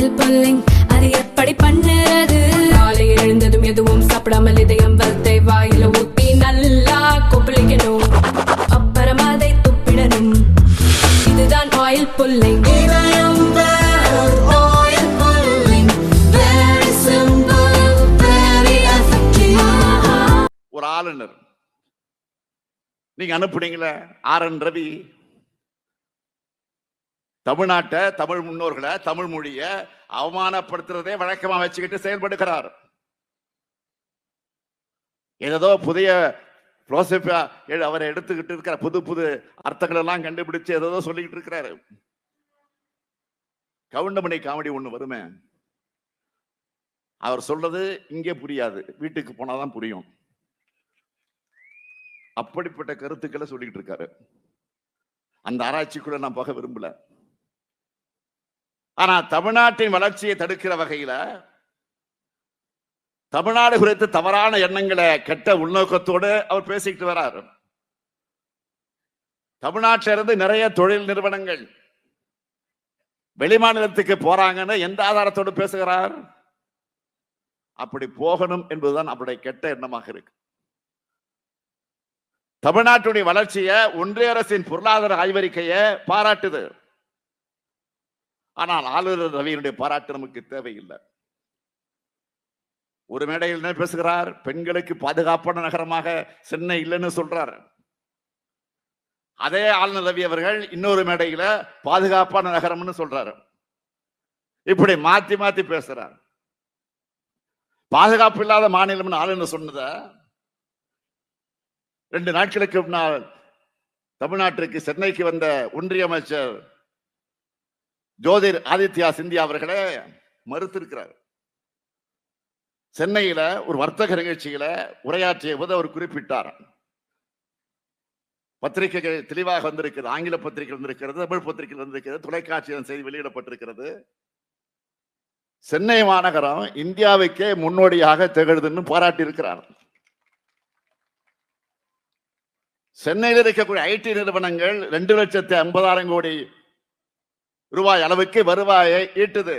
Oil pulling அது எப்படி பண்ணுறது? காலை எழுந்ததும் எதுவும் சாப்பிடாமல் இதயம் வளத்தை வாயில ஊத்தி நல்லா கொப்பளிக்கணும். அப்புறம் அதை துப்பிடணும். இதுதான் ஆயில் புல்லிங் ஒரு ஆளுநர். நீங்க அனுப்புனீங்களே ஆர் என் ரவி. தமிழ்நாட்டை தமிழ் முன்னோர்களை தமிழ் மொழியை அவமானப்படுத்துறதே வழக்கமா வச்சுக்கிட்டு செயல்படுகிறார். ஏதோ புதிய philosophy அவர் எடுத்துக்கிட்டு இருக்கிற புது புது அர்த்தங்கள் எல்லாம் கண்டுபிடிச்சு ஏதோ சொல்லிக்கிட்டு இருக்கிறாரு. கவுண்டமணி காமெடி ஒண்ணு வருமே? அவர் சொல்றது இங்கே புரியாது. வீட்டுக்கு போனாதான் புரியும். அப்படிப்பட்ட கருத்துக்களை சொல்லிட்டு இருக்காரு. அந்த ஆராய்ச்சிக்குள்ள நான் போக விரும்பல. ஆனா தமிழ்நாட்டின் வளர்ச்சியை தடுக்கிற வகையில தமிழ்நாடு குறித்து தவறான எண்ணங்களை கெட்ட உள்நோக்கத்தோடு அவர் பேசிக்கிட்டு வராரு. தமிழ்நாட்டில இருந்து நிறைய தொழில் நிறுவனங்கள் வெளிமாநிலத்துக்கு போறாங்கன்னு எந்த ஆதாரத்தோடு பேசுகிறார்? அப்படி போகணும் என்பதுதான் அவருடைய கெட்ட எண்ணமாக இருக்கு. தமிழ்நாட்டுடைய வளர்ச்சியை ஒன்றிய அரசின் பொருளாதார ஆய்வறிக்கையை பாராட்டுது. ஆனால் ஆளுநர் ரவியினுடைய பாராட்டு நமக்கு தேவையில்லை. ஒரு மேடையில் என்ன பேசுகிறார்? பெண்களுக்கு பாதுகாப்பான நகரமாக சென்னை இல்லைன்னு சொல்றார். அதே ஆளுநர் ரவி அவர்கள் இன்னொரு மேடையில பாதுகாப்பான நகரம்னு சொல்றாரு. இப்படி மாத்தி மாத்தி பேசுறார். பாதுகாப்பு இல்லாத மாநிலம்னு ஆளுநர் சொன்னதை? ரெண்டு நாட்களுக்கு முன்னால் தமிழ்நாட்டிற்கு சென்னைக்கு வந்த ஒன்றிய அமைச்சர் ஜோதிர் ஆதித்யா சிந்தியா அவர்களை மறுத்திருக்கிறார். சென்னையில ஒரு வர்த்தக நிகழ்ச்சியில உரையாற்றிய போது அவர் குறிப்பிட்டார். பத்திரிகைகள் தெளிவாக வந்திருக்கிறது ஆங்கில பத்திரிகை வந்திருக்கிறது தமிழ் பத்திரிகை வந்திருக்கிறது தொலைக்காட்சியில் செய்தி வெளியிடப்பட்டிருக்கிறது. சென்னை மாநகரம் இந்தியாவுக்கே முன்னோடியாக திகழ்துன்னு பாராட்டி இருக்கிறார் சென்னையில் இருக்கக்கூடிய ஐடி நிறுவனங்கள் ரெண்டு லட்சத்தி ஐம்பதாயிரம் கோடி ரூபாய் அளவுக்கு வருவாயை ஈட்டுது.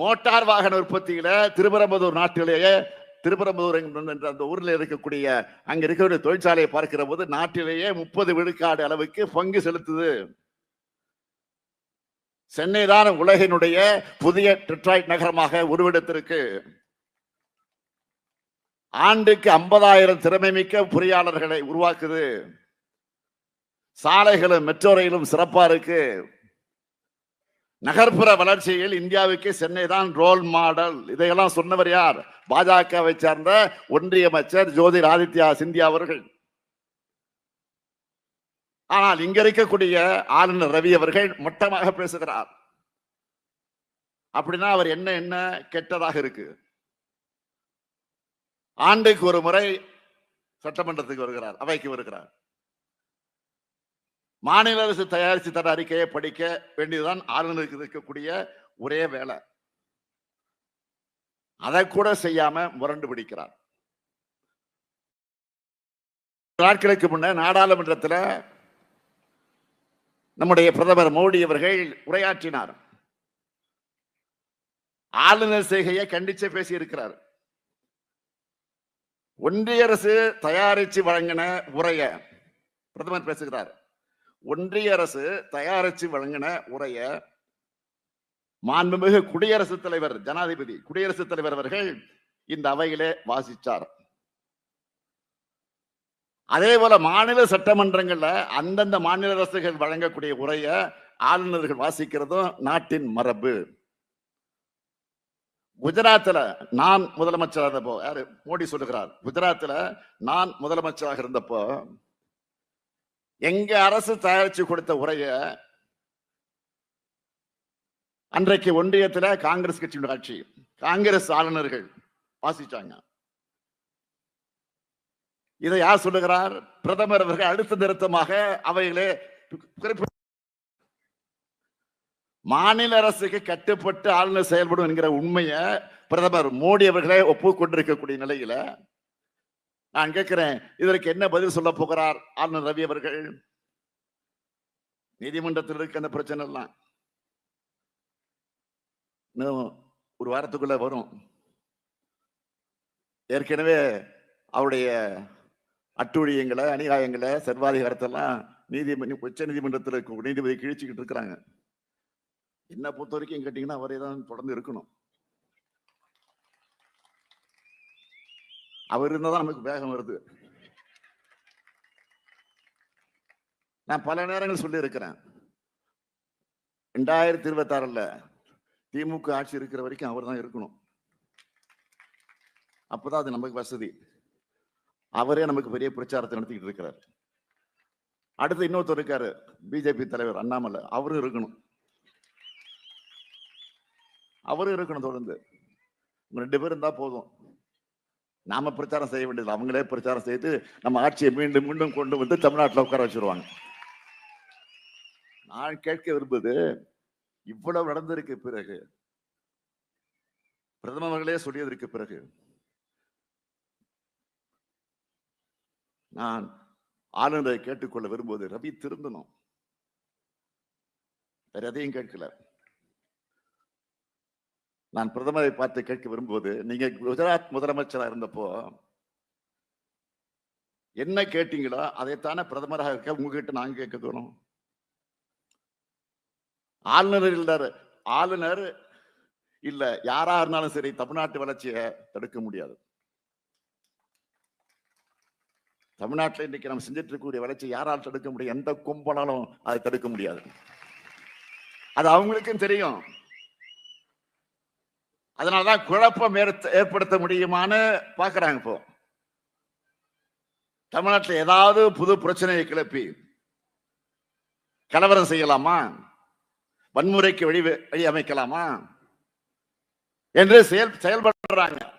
மோட்டார் வாகன உற்பத்தியில திருப்பரம்பதூர் நாட்டிலேயே திருப்பரம்பதூர் என்ற அந்த ஊர்ல இருக்கக்கூடிய அங்க இருக்கக்கூடிய தொழிற்சாலையை பார்க்கிற போது நாட்டிலேயே முப்பது விழுக்காடு அளவுக்கு பங்கு செலுத்துது. சென்னை தான் உலகினுடைய புதிய டெட்ராய்ட் நகரமாக உருவெடுத்திருக்கு. ஆண்டுக்கு ஐம்பதாயிரம் திறமை மிக்க பொறியாளர்களை உருவாக்குது. சாலைகளும் மெட்ரோ ரயிலும் சிறப்பா இருக்கு. நகர்ப்புற வளர்ச்சியில் இந்தியாவுக்கு சென்னை தான் ரோல் மாடல் இதையெல்லாம் சொன்னவர் யார்? பாஜகவை சார்ந்த ஒன்றிய அமைச்சர் ஜோதிர் ஆதித்யா சிந்தியா அவர்கள். ஆனால் இங்க இருக்கக்கூடிய ஆளுநர் ரவி அவர்கள் மொட்டமாக பேசுகிறார். அப்படின்னா அவர் என்ன என்ன கெட்டதாக இருக்கு? ஆண்டுக்கு ஒரு முறை சட்டமன்றத்துக்கு வருகிறார் அவைக்கு வருகிறார். மாநில அரசு தயாரித்து தர அறிக்கையை படிக்க வேண்டியதுதான் ஆளுநருக்கு இருக்கக்கூடிய ஒரே வேலை. அதை கூட செய்யாம முரண்டு பிடிக்கிறார். நாட்களுக்கு முன்ன நாடாளுமன்றத்தில் நம்முடைய பிரதமர் மோடி அவர்கள் உரையாற்றினார். ஆளுநர் செய்கையை கண்டிச்சு பேசியிருக்கிறார். ஒன்றிய அரசு தயாரிச்சு வழங்கின உரைய பிரதமர் பேசுகிறார். ஒன்றிய அரசு தயாரிச்சு வழங்கின உரைய மாண்புமிகு குடியரசுத் தலைவர் ஜனாதிபதி குடியரசுத் தலைவர் அவர்கள் இந்த அவையிலே வாசிச்சார். அதே போல மாநில சட்டமன்றங்கள்ல அந்தந்த மாநில அரசுகள் வழங்கக்கூடிய உரைய ஆளுநர்கள் வாசிக்கிறதும் நாட்டின் மரபு. குஜராத்தில் நான் முதலமைச்சராக இருந்தப்போ யாரு? மோடி சொல்லுகிறார் குஜராத்தில் நான் முதலமைச்சராக இருந்தப்போ எங்க அரசு தயாரிச்சு கொடுத்த உரைய அன்றைக்கு ஒன்றியத்துல காங்கிரஸ் கட்சியோட ஆட்சி காங்கிரஸ் ஆளுநர்கள் வாசிச்சாங்க. இதை யார் சொல்லுகிறார்? பிரதமர் அவர்கள் அடுத்த நிறுத்தமாக அவைகளே குறிப்பிட்ட மாநில அரசுக்கு கட்டுப்பட்டு ஆளுநர் செயல்படும் என்கிற உண்மையை பிரதமர் மோடி அவர்களே ஒப்புக்கொண்டிருக்கக்கூடிய நிலையில நான் கேட்கிறேன் இதற்கு என்ன பதில் சொல்ல போகிறார் ஆனந்த் ரவி அவர்கள்? நீதிமன்றத்தில் இருக்க அந்த பிரச்சனை எல்லாம் இன்னும் ஒரு வாரத்துக்குள்ள வரும். ஏற்கனவே அவருடைய அட்டுழியங்களை அநியாயங்களை சர்வாதிகாரத்தெல்லாம் நீதி உச்ச நீதிமன்றத்தில் நீதிபதி கிழிச்சுக்கிட்டு இருக்கிறாங்க. என்ன பொறுத்த வரைக்கும் கேட்டீங்கன்னா அவரே தான் தொடர்ந்து இருக்கணும். அவர் இருந்தால் தான் நமக்கு வேகம் வருது. நான் பல நேரங்கள் சொல்லியிருக்கிறேன். ரெண்டாயிரத்தி இருபத்தாறுல திமுக ஆட்சி இருக்கிற வரைக்கும் அவர் தான் இருக்கணும். அப்போதான் அது நமக்கு வசதி. அவரே நமக்கு பெரிய பிரச்சாரத்தை நடத்திக்கிட்டு இருக்கிறார். அடுத்து இன்னொருத்தர் இருக்காரு பிஜேபி தலைவர் அண்ணாமலை. அவரும் இருக்கணும். அவரும் இருக்கணும் தொடர்ந்து. ரெண்டு பேரும் இருந்தால் போதும். நாம பிரச்சாரம் செய்ய வேண்டியது அவங்களே பிரச்சாரம் செய்து நம்ம ஆட்சியை மீண்டும் மீண்டும் கொண்டு வந்து தமிழ்நாட்டில் உட்கார வச்சிருவாங்க. நான் கேட்க விரும்புவது இவ்வளவு நடந்திருக்கு பிறகு பிரதமர்களே சொல்லியதற்கு பிறகு நான் ஆளுநரை கேட்டுக்கொள்ள விரும்புவது ரவி திருந்தணும். வேற எதையும் கேட்கல. நான் பிரதமரை பார்த்து கேட்க விரும்புவது நீங்க குஜராத் முதலமைச்சரா இருந்தப்போ என்ன கேட்டீங்களோ அதைத்தானே பிரதமராக இருக்க உங்ககிட்ட நாங்க கேட்க தோணும். ஆளுநர் இல்ல ஆளுநர் இல்ல யாரா இருந்தாலும் சரி தமிழ்நாட்டு வளர்ச்சியை தடுக்க முடியாது. தமிழ்நாட்டில் இன்னைக்கு நம்ம செஞ்சுட்டு இருக்கக்கூடிய வளர்ச்சி யாரால் தடுக்க முடியும்? எந்த கும்பலாலும் அதை தடுக்க முடியாது. அது அவங்களுக்கும் தெரியும். அதனாலதான் குழப்பம் ஏற்படுத்த முடியுமான்னு பாக்குறாங்க இப்போ. தமிழ்நாட்டில் ஏதாவது புது பிரச்சனையை கிளப்பி கலவரம் செய்யலாமா? வன்முறைக்கு வழி வழி அமைக்கலாமா? என்று செயல் செயல்படுறாங்க.